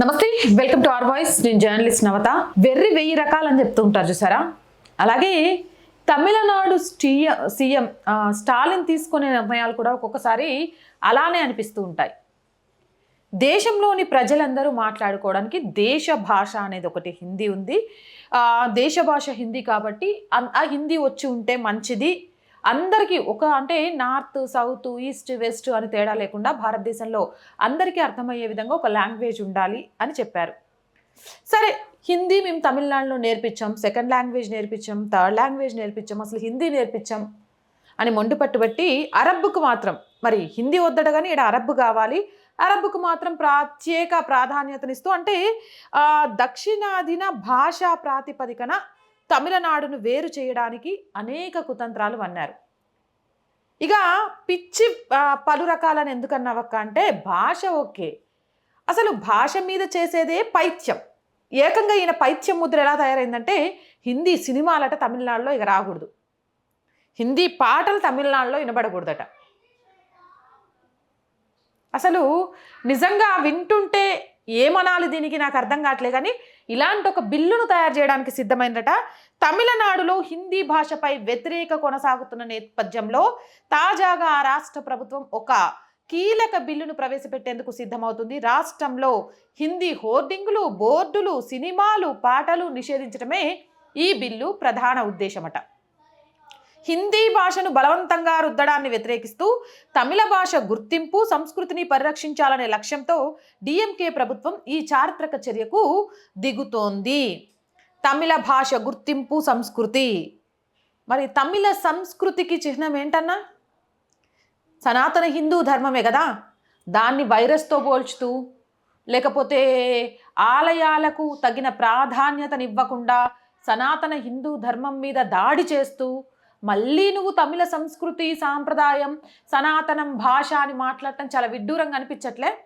నమస్తే welcome to R voice. నేను journalist నవత. వెర్రి వెయ్యి రకాలని చెప్తూ ఉంటారు చూసారా? అలాగే తమిళనాడు స్టీయ సీఎం స్టాలిన్ తీసుకునే నిర్ణయాలు కూడా ఒక్కొక్కసారి అలానే అనిపిస్తూ ఉంటాయి. దేశంలోని ప్రజలందరూ మాట్లాడుకోవడానికి దేశ భాష అనేది ఒకటి హిందీ ఉంది. దేశ భాష హిందీ కాబట్టి ఆ హిందీ వచ్చి ఉంటే మంచిది అందరికీ ఒక అంటే నార్త్ సౌత్ ఈస్ట్ వెస్ట్ అని తేడా లేకుండా భారతదేశంలో అందరికీ అర్థమయ్యే విధంగా ఒక లాంగ్వేజ్ ఉండాలి అని చెప్పారు. సరే హిందీ మేము తమిళనాడులో నేర్పించాం సెకండ్ లాంగ్వేజ్ నేర్పించాం థర్డ్ లాంగ్వేజ్ నేర్పించాం అసలు హిందీ నేర్పించాం అని మొండి పట్టుబట్టి అరబ్బుకు మాత్రం మరి హిందీ వద్దట కానీ ఇక్కడ అరబ్బు కావాలి. అరబ్బుకు మాత్రం ప్రత్యేక ప్రాధాన్యతనిస్తూ అంటే దక్షిణాదిన భాషా ప్రాతిపదికన తమిళనాడును వేరు చేయడానికి అనేక కుతంత్రాలు అన్నారు ఇక పిచ్చి పలు రకాలని ఎందుకన్నావక్క అంటే భాష ఓకే. అసలు భాష మీద చేసేదే పైత్యం. ఏకంగా ఈయన పైత్యం ముద్ర ఎలా తయారైందంటే హిందీ సినిమాలట తమిళనాడులో ఇక రాకూడదు. హిందీ పాటలు తమిళనాడులో వినబడకూడదట. అసలు నిజంగా వింటుంటే ఏమనాలి దీనికి? నాకు అర్థం కావట్లే కానీ ఇలాంటి ఒక బిల్లును తయారు చేయడానికి సిద్ధమైందట. తమిళనాడులో హిందీ భాషపై వ్యతిరేక కొనసాగుతున్న నేపథ్యంలో తాజాగా ఆ రాష్ట్ర ప్రభుత్వం ఒక కీలక బిల్లును ప్రవేశపెట్టేందుకు సిద్ధమవుతుంది. రాష్ట్రంలో హిందీ హోర్డింగులు బోర్డులు సినిమాలు పాటలు నిషేధించడమే ఈ బిల్లు ప్రధాన ఉద్దేశమట. హిందీ భాషను బలవంతంగా రుద్దడాన్ని వ్యతిరేకిస్తూ తమిళ భాష గుర్తింపు సంస్కృతిని పరిరక్షించాలనే లక్ష్యంతో డిఎంకే ప్రభుత్వం ఈ చారిత్రక చర్యకు దిగుతోంది. తమిళ భాష గుర్తింపు సంస్కృతి. మరి తమిళ సంస్కృతికి చిహ్నం ఏంటన్నా? సనాతన హిందూ ధర్మమే కదా. దాన్ని వైరస్తో పోల్చుతూ లేకపోతే ఆలయాలకు తగిన ప్రాధాన్యతనివ్వకుండా సనాతన హిందూ ధర్మం మీద దాడి చేస్తూ మళ్ళీ నువ్వు తమిళ సంస్కృతి సాంప్రదాయం సనాతనం భాష అని మాట్లాడటం చాలా విడ్డూరంగా అనిపించట్లే?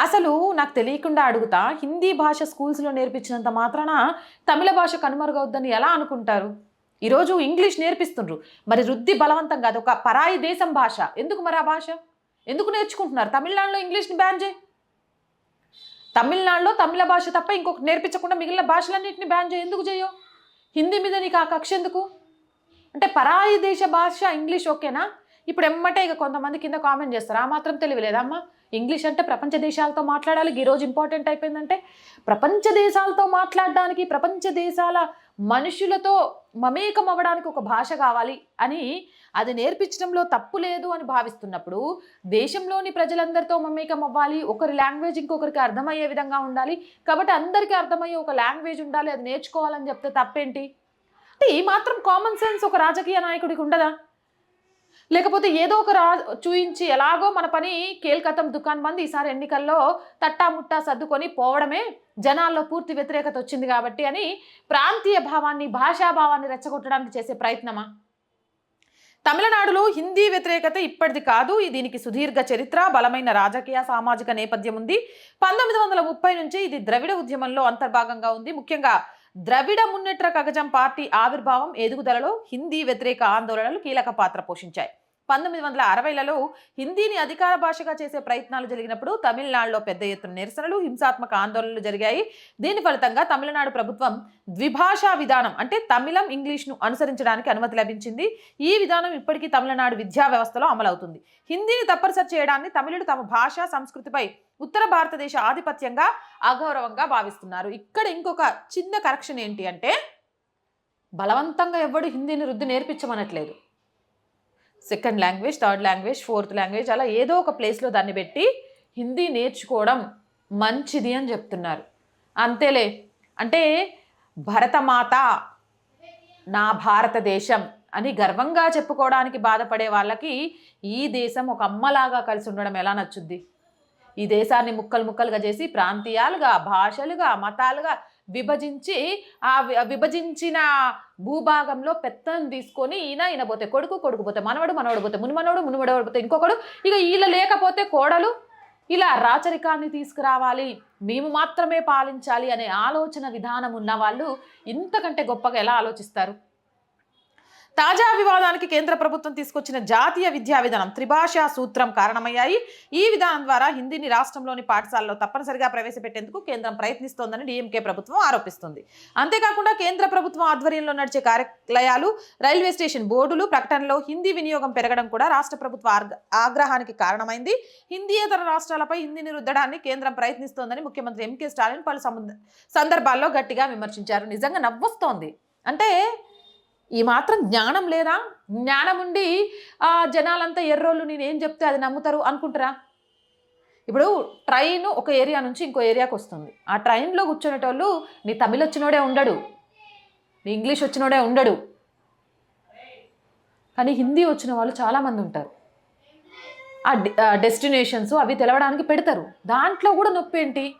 అసలు నాకు తెలియకుండా అడుగుతా హిందీ భాష స్కూల్స్లో నేర్పించినంత మాత్రాన తమిళ భాష కనుమరుగవుద్దని ఎలా అనుకుంటారు? ఈరోజు ఇంగ్లీష్ నేర్పిస్తుండ్రు. మరి వృద్ధి బలవంతం కాదు ఒక పరాయి దేశం భాష. ఎందుకు మరి ఆ భాష? ఎందుకు నేర్చుకుంటున్నారు? తమిళనాడులో ఇంగ్లీష్ని బ్యాన్ చేయి. తమిళనాడులో తమిళ భాష తప్ప ఇంకొకటి నేర్పించకుండా మిగిలిన భాషలన్నింటిని బ్యాన్ చేయి. ఎందుకు చేయో హిందీ మీద నీకు ఆ కక్ష ఎందుకు? అంటే పరాయి దేశ భాష ఇంగ్లీష్ ఓకేనా? ఇప్పుడు ఎమ్మటే ఇక కొంతమంది కింద కామెంట్ చేస్తారు. ఆ మాత్రం తెలియలేదమ్మా. ఇంగ్లీష్ అంటే ప్రపంచ దేశాలతో మాట్లాడాలి. ఈరోజు ఇంపార్టెంట్ అయిపోయిందంటే ప్రపంచ దేశాలతో మాట్లాడడానికి ప్రపంచ దేశాల మనుషులతో మమేకం అవ్వడానికి ఒక భాష కావాలి అని అది నేర్పించడంలో తప్పు లేదు అని భావిస్తున్నప్పుడు దేశంలోని ప్రజలందరితో మమేకం అవ్వాలి ఒకరి లాంగ్వేజ్ ఇంకొకరికి అర్థమయ్యే విధంగా ఉండాలి. కాబట్టి అందరికీ అర్థమయ్యే ఒక లాంగ్వేజ్ ఉండాలి అది నేర్చుకోవాలని చెప్తే తప్పేంటి? అంటే ఈ మాత్రం కామన్ సెన్స్ ఒక రాజకీయ నాయకుడికి ఉండదా? లేకపోతే ఏదో ఒక రా చూయించి ఎలాగో మన పని కేల్కతం దుకాన్ మంది ఈసారి ఎన్నికల్లో తట్టాముట్టా సర్దుకొని పోవడమే జనాల్లో పూర్తి వ్యతిరేకత వచ్చింది కాబట్టి అని ప్రాంతీయ భావాన్ని భాషాభావాన్ని రెచ్చగొట్టడానికి చేసే ప్రయత్నమా? తమిళనాడులో హిందీ వ్యతిరేకత ఇప్పటిది కాదు. దీనికి సుదీర్ఘ చరిత్ర బలమైన రాజకీయ సామాజిక నేపథ్యం ఉంది. పంతొమ్మిది వందల ముప్పై నుంచి ఇది ద్రవిడ ఉద్యమంలో అంతర్భాగంగా ఉంది. ముఖ్యంగా ద్రవిడ మున్నెట్ర కగజం పార్టీ ఆవిర్భావం ఎదుగుదలలో హిందీ వ్యతిరేక ఆందోళనలు కీలక పాత్ర పోషించాయి. పంతొమ్మిది వందల అరవైలలో హిందీని అధికార భాషగా చేసే ప్రయత్నాలు జరిగినప్పుడు తమిళనాడులో పెద్ద ఎత్తున నిరసనలు హింసాత్మక ఆందోళనలు జరిగాయి. దీని ఫలితంగా తమిళనాడు ప్రభుత్వం ద్విభాషా విధానం అంటే తమిళం ఇంగ్లీష్ను అనుసరించడానికి అనుమతి లభించింది. ఈ విధానం ఇప్పటికీ తమిళనాడు విద్యా వ్యవస్థలో అమలవుతుంది. హిందీని తప్పనిసరి చేయడాన్ని తమిళుడు తమ భాష సంస్కృతిపై ఉత్తర భారతదేశ ఆధిపత్యంగా అగౌరవంగా భావిస్తున్నారు. ఇక్కడ ఇంకొక చిన్న కరెక్షన్ ఏంటి అంటే బలవంతంగా ఎవడు హిందీని రుద్ది నేర్పించమనట్లేదు. Second language third language fourth language అలా ఏదో ఒక ప్లేస్లో దాన్ని పెట్టి హిందీ నేర్చుకోవడం మంచిది అని చెప్తున్నారు. అంతేలే అంటే భరతమాత నా భారతదేశం అని గర్వంగా చెప్పుకోవడానికి బాధపడే వాళ్ళకి ఈ దేశం ఒక అమ్మలాగా కలిసి ఉండడం ఎలా నచ్చుద్ది? ఈ దేశాన్ని ముక్కలు ముక్కలుగా చేసి ప్రాంతీయాలుగా భాషలుగా మతాలుగా విభజించి ఆ విభజించిన భూభాగంలో పెత్తనం తీసుకొని ఈయన ఈయన పోతే కొడుకు కొడుకు పోతే మనవడు మనవడు పోతే మునిమనవడు మునిమడవడు పోతే ఇంకొకడు. ఇక వీళ్ళ లేకపోతే కోడలు. ఇలా రాచరికాన్ని తీసుకురావాలి. మేము మాత్రమే పాలించాలి అనే ఆలోచన విధానం ఉన్న వాళ్ళు ఇంతకంటే గొప్పగా ఎలా ఆలోచిస్తారు? తాజా వివాదానికి కేంద్ర ప్రభుత్వం తీసుకొచ్చిన జాతీయ విద్యా విధానం త్రిభాషా సూత్రం కారణమయ్యాయి. ఈ విధానం ద్వారా హిందీని రాష్ట్రంలోని పాఠశాలలో తప్పనిసరిగా ప్రవేశపెట్టేందుకు కేంద్రం ప్రయత్నిస్తోందని డీఎంకే ప్రభుత్వం ఆరోపిస్తుంది. అంతేకాకుండా కేంద్ర ప్రభుత్వం ఆధ్వర్యంలో నడిచే కార్యాలయాలు రైల్వే స్టేషన్ బోర్డులు ప్రకటనలో హిందీ వినియోగం పెరగడం కూడా రాష్ట్ర ప్రభుత్వ ఆగ్రహానికి కారణమైంది. హిందీయేతర రాష్ట్రాలపై హిందీని రుద్దడాన్ని కేంద్రం ప్రయత్నిస్తోందని ముఖ్యమంత్రి ఎంకే స్టాలిన్ పలు సందర్భాల్లో గట్టిగా విమర్శించారు. నిజంగా నవ్వొస్తోంది. అంటే ఈ మాత్రం జ్ఞానం లేదా? జ్ఞానం ఉండి ఆ జనాలంతా ఎర్రోళ్ళు నేను ఏం చెప్తే అది నమ్ముతారు అనుకుంటారా? ఇప్పుడు ట్రైన్ ఒక ఏరియా నుంచి ఇంకో ఏరియాకి వస్తుంది. ఆ ట్రైన్లో కూర్చునేటోళ్ళు నీ తమిళ్ వచ్చినోడే ఉండడు. నీ ఇంగ్లీష్ వచ్చినోడే ఉండడు. కానీ హిందీ వచ్చిన వాళ్ళు చాలామంది ఉంటారు. ఆ డె- ఆ డెస్టినేషన్స్ అవి తెలవడానికి పెడతారు. దాంట్లో కూడా నొప్పి ఏంటి?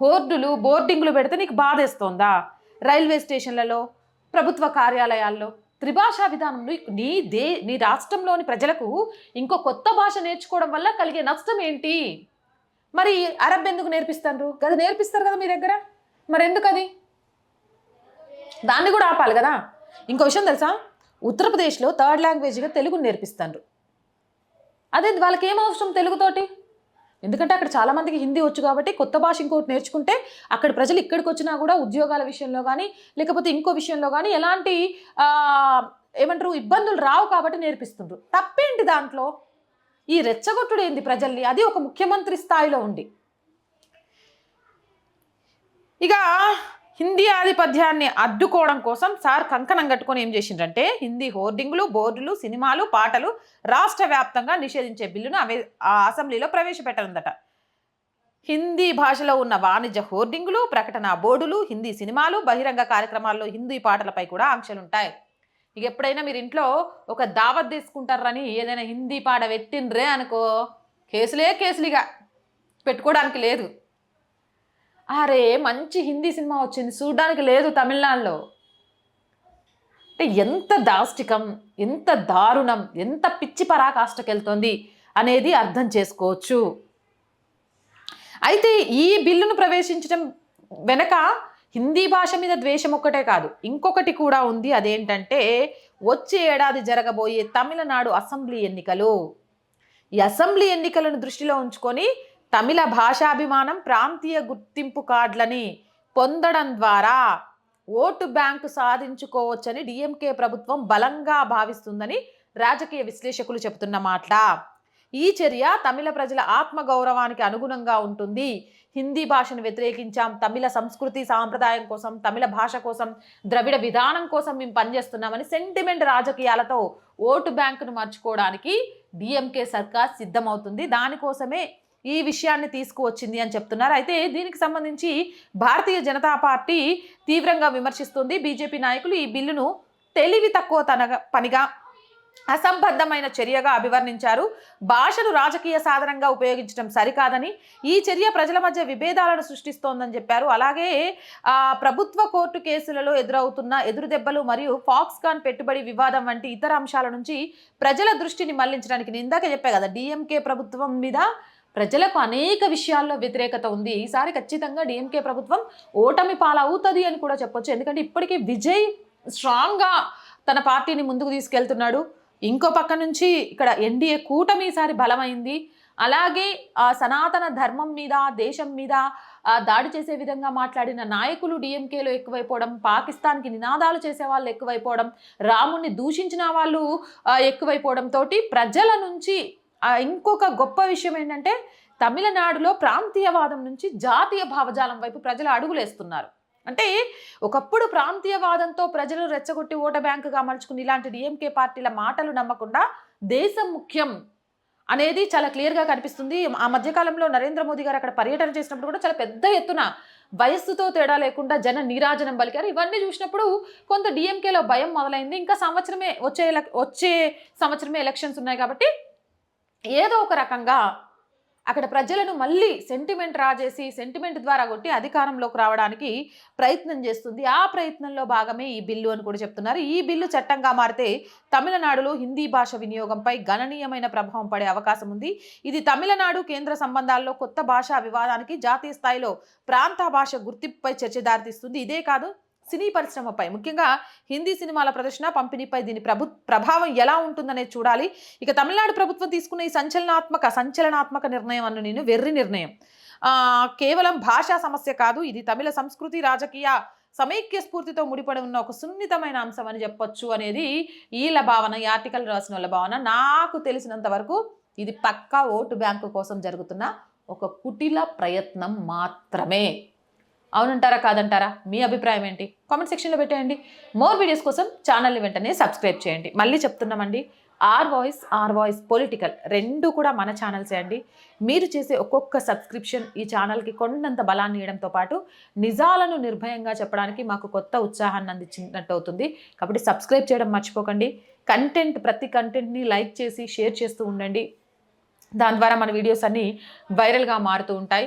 హోర్డులు బోర్డింగ్లు పెడితే నీకు బాధేస్తోందా? రైల్వే స్టేషన్లలో ప్రభుత్వ కార్యాలయాల్లో త్రిభాషా విధానంలో నీ దే నీ రాష్ట్రంలోని ప్రజలకు ఇంకో కొత్త భాష నేర్చుకోవడం వల్ల కలిగే నష్టం ఏంటి? మరి అరబ్ ఎందుకు నేర్పిస్తారు కదా నేర్పిస్తారు కదా మీ దగ్గర? మరి ఎందుకు అది దాన్ని కూడా ఆపాలి కదా? ఇంకో విషయం తెలుసా? ఉత్తరప్రదేశ్లో థర్డ్ లాంగ్వేజ్గా తెలుగు నేర్పిస్తారు అదే వాళ్ళకి ఏం అవసరం తెలుగుతోటి? ఎందుకంటే అక్కడ చాలామందికి హిందీ వచ్చు కాబట్టి కొత్త భాష ఇంకోటి నేర్చుకుంటే అక్కడ ప్రజలు ఇక్కడికి వచ్చినా కూడా ఉద్యోగాల విషయంలో కానీ లేకపోతే ఇంకో విషయంలో కానీ ఎలాంటి ఏమంటారు ఇబ్బందులు రావు కాబట్టి నేర్పిస్తుండ్రు. తప్పేంటి దాంట్లో? ఈ రెచ్చగొట్టుడు ఏంది ప్రజల్ని? అది ఒక ముఖ్యమంత్రి స్థాయిలో ఉండి. ఇక హిందీ ఆధిపత్యాన్ని అడ్డుకోవడం కోసం సార్ కంకణం కట్టుకొని ఏం చేసిండ్రంటే హిందీ హోర్డింగ్లు బోర్డులు సినిమాలు పాటలు రాష్ట్ర వ్యాప్తంగా నిషేధించే బిల్లును అవే ఆ అసెంబ్లీలో ప్రవేశపెట్టనుందట. హిందీ భాషలో ఉన్న వాణిజ్య హోర్డింగులు ప్రకటన బోర్డులు హిందీ సినిమాలు బహిరంగ కార్యక్రమాల్లో హిందీ పాటలపై కూడా ఆంక్షలుంటాయి. ఇక ఎప్పుడైనా మీరు ఇంట్లో ఒక దావత్ తీసుకుంటారని ఏదైనా హిందీ పాట పెట్టిండ్రే అనుకో కేసులే కేసులుగా పెట్టుకోవడానికి లేదు. అరే మంచి హిందీ సినిమా వచ్చింది. చూడడానికి లేదు తమిళనాడులో. అంటే ఎంత దాష్టికం ఎంత దారుణం ఎంత పిచ్చి పరాకాష్టకెళ్తోంది అనేది అర్థం చేసుకోవచ్చు. అయితే ఈ బిల్లును ప్రవేశించడం వెనక హిందీ భాష మీద ద్వేషం ఒక్కటే కాదు. ఇంకొకటి కూడా ఉంది. అదేంటంటే వచ్చే ఏడాది జరగబోయే తమిళనాడు అసెంబ్లీ ఎన్నికలు. ఈ అసెంబ్లీ ఎన్నికలను దృష్టిలో ఉంచుకొని తమిళ భాషాభిమానం ప్రాంతీయ గుర్తింపు కార్డులని పొందడం ద్వారా ఓటు బ్యాంకు సాధించుకోవచ్చని డిఎంకే ప్రభుత్వం బలంగా భావిస్తుందని రాజకీయ విశ్లేషకులు చెబుతున్న మాట. ఈ చర్య తమిళ ప్రజల ఆత్మగౌరవానికి అనుగుణంగా ఉంటుంది. హిందీ భాషను వ్యతిరేకించాం. తమిళ సంస్కృతి సాంప్రదాయం కోసం తమిళ భాష కోసం ద్రవిడ విధానం కోసం మేము పనిచేస్తున్నామని సెంటిమెంట్ రాజకీయాలతో ఓటు బ్యాంకును మార్చుకోవడానికి డిఎంకే సర్కార్ సిద్ధమవుతుంది. దానికోసమే ఈ విషయాన్ని తీసుకువచ్చింది అని చెప్తున్నారు. అయితే దీనికి సంబంధించి భారతీయ జనతా పార్టీ తీవ్రంగా విమర్శిస్తుంది. బీజేపీ నాయకులు ఈ బిల్లును తెలివి తక్కువ తనగా పనిగా అసంబద్ధమైన చర్యగా అభివర్ణించారు. భాషను రాజకీయ సాధనంగా ఉపయోగించడం సరికాదని ఈ చర్య ప్రజల మధ్య విభేదాలను సృష్టిస్తోందని చెప్పారు. అలాగే ప్రభుత్వ కోర్టు కేసులలో ఎదురవుతున్న ఎదురుదెబ్బలు మరియు ఫాక్స్కాన్ పెట్టుబడి వివాదం వంటి ఇతర అంశాల నుంచి ప్రజల దృష్టిని మళ్ళించడానికి నేను ఇందాక చెప్పా కదా డిఎంకే ప్రభుత్వం మీద ప్రజలకు అనేక విషయాల్లో వ్యతిరేకత ఉంది. ఈసారి ఖచ్చితంగా డిఎంకే ప్రభుత్వం ఓటమి పాలవుతుంది అని కూడా చెప్పొచ్చు. ఎందుకంటే ఇప్పటికీ విజయ్ స్ట్రాంగ్గా తన పార్టీని ముందుకు తీసుకెళ్తున్నాడు. ఇంకో పక్క నుంచి ఇక్కడ ఎన్డీఏ కూటమి ఈసారి బలమైంది. అలాగే ఆ సనాతన ధర్మం మీద దేశం మీద దాడి చేసే విధంగా మాట్లాడిన నాయకులు డిఎంకేలో ఎక్కువైపోవడం పాకిస్తాన్కి నినాదాలు చేసే వాళ్ళు ఎక్కువైపోవడం రాముణ్ణి దూషించిన వాళ్ళు ఎక్కువైపోవడంతో ప్రజల నుంచి ఇంకొక గొప్ప విషయం ఏంటంటే తమిళనాడులో ప్రాంతీయవాదం నుంచి జాతీయ భావజాలం వైపు ప్రజలు అడుగులేస్తున్నారు. అంటే ఒకప్పుడు ప్రాంతీయవాదంతో ప్రజలు రెచ్చగొట్టి ఓట బ్యాంకుగా మలుచుకుని ఇలాంటి డిఎంకే పార్టీల మాటలు నమ్మకుండా దేశం ముఖ్యం అనేది చాలా క్లియర్గా కనిపిస్తుంది. ఆ మధ్యకాలంలో నరేంద్ర మోదీ గారు అక్కడ పర్యటన చేసినప్పుడు కూడా చాలా పెద్ద ఎత్తున వయస్సుతో తేడా లేకుండా జన నీరాజనం పలికారు. ఇవన్నీ చూసినప్పుడు కొంత డిఎంకేలో భయం మొదలైంది. ఇంకా సంవత్సరమే వచ్చే ఎలక్- వచ్చే సంవత్సరమే ఎలక్షన్స్ ఉన్నాయి కాబట్టి ఏదో ఒక రకంగా అక్కడ ప్రజలను మళ్ళీ సెంటిమెంట్ రాజేసి సెంటిమెంట్ ద్వారా కొట్టి అధికారంలోకి రావడానికి ప్రయత్నం చేస్తుంది. ఆ ప్రయత్నంలో భాగమే ఈ బిల్లు అని కూడా చెప్తున్నారు. ఈ బిల్లు చట్టంగా మారితే తమిళనాడులో హిందీ భాష వినియోగంపై గణనీయమైన ప్రభావం పడే అవకాశం ఉంది. ఇది తమిళనాడు కేంద్ర సంబంధాల్లో కొత్త భాషా వివాదానికి జాతీయ స్థాయిలో ప్రాంత భాష గుర్తింపుపై చర్చ దారితీస్తుంది. ఇదే కాదు సినీ పరిశ్రమపై ముఖ్యంగా హిందీ సినిమాల ప్రదర్శన పంపిణీపై దీని ప్రభు ప్రభావం ఎలా ఉంటుందనే చూడాలి. ఇక తమిళనాడు ప్రభుత్వం తీసుకున్న ఈ సంచలనాత్మక సంచలనాత్మక నిర్ణయం అన్న నేను వెర్రి నిర్ణయం. కేవలం భాషా సమస్య కాదు ఇది తమిళ సంస్కృతి రాజకీయ సమైక్య స్ఫూర్తితో ముడిపడి ఉన్న ఒక సున్నితమైన అంశం అని చెప్పొచ్చు అనేది వీళ్ళ భావన ఈ ఆర్టికల్ రాసిన వాళ్ళ భావన. నాకు తెలిసినంత వరకు ఇది పక్కా ఓటు బ్యాంకు కోసం జరుగుతున్న ఒక కుటిల ప్రయత్నం మాత్రమే. అవునంటారా కాదంటారా? మీ అభిప్రాయం ఏంటి? కామెంట్ సెక్షన్లో పెట్టేయండి. మోర్ వీడియోస్ కోసం ఛానల్ని వెంటనే సబ్స్క్రైబ్ చేయండి. మళ్ళీ చెప్తున్నామండి. R voice R voice political రెండు కూడా మన ఛానల్సే అండి. మీరు చేసే ఒక్కొక్క సబ్స్క్రిప్షన్ ఈ ఛానల్కి కొండంత బలాన్ని ఇవ్వడంతో పాటు నిజాలను నిర్భయంగా చెప్పడానికి మాకు కొత్త ఉత్సాహాన్ని అందించినట్టు అవుతుంది. కాబట్టి సబ్స్క్రైబ్ చేయడం మర్చిపోకండి. కంటెంట్ ప్రతి కంటెంట్ని లైక్ చేసి షేర్ చేస్తూ ఉండండి. దాని ద్వారా మన వీడియోస్ అన్నీ వైరల్గా మారుతూ ఉంటాయి.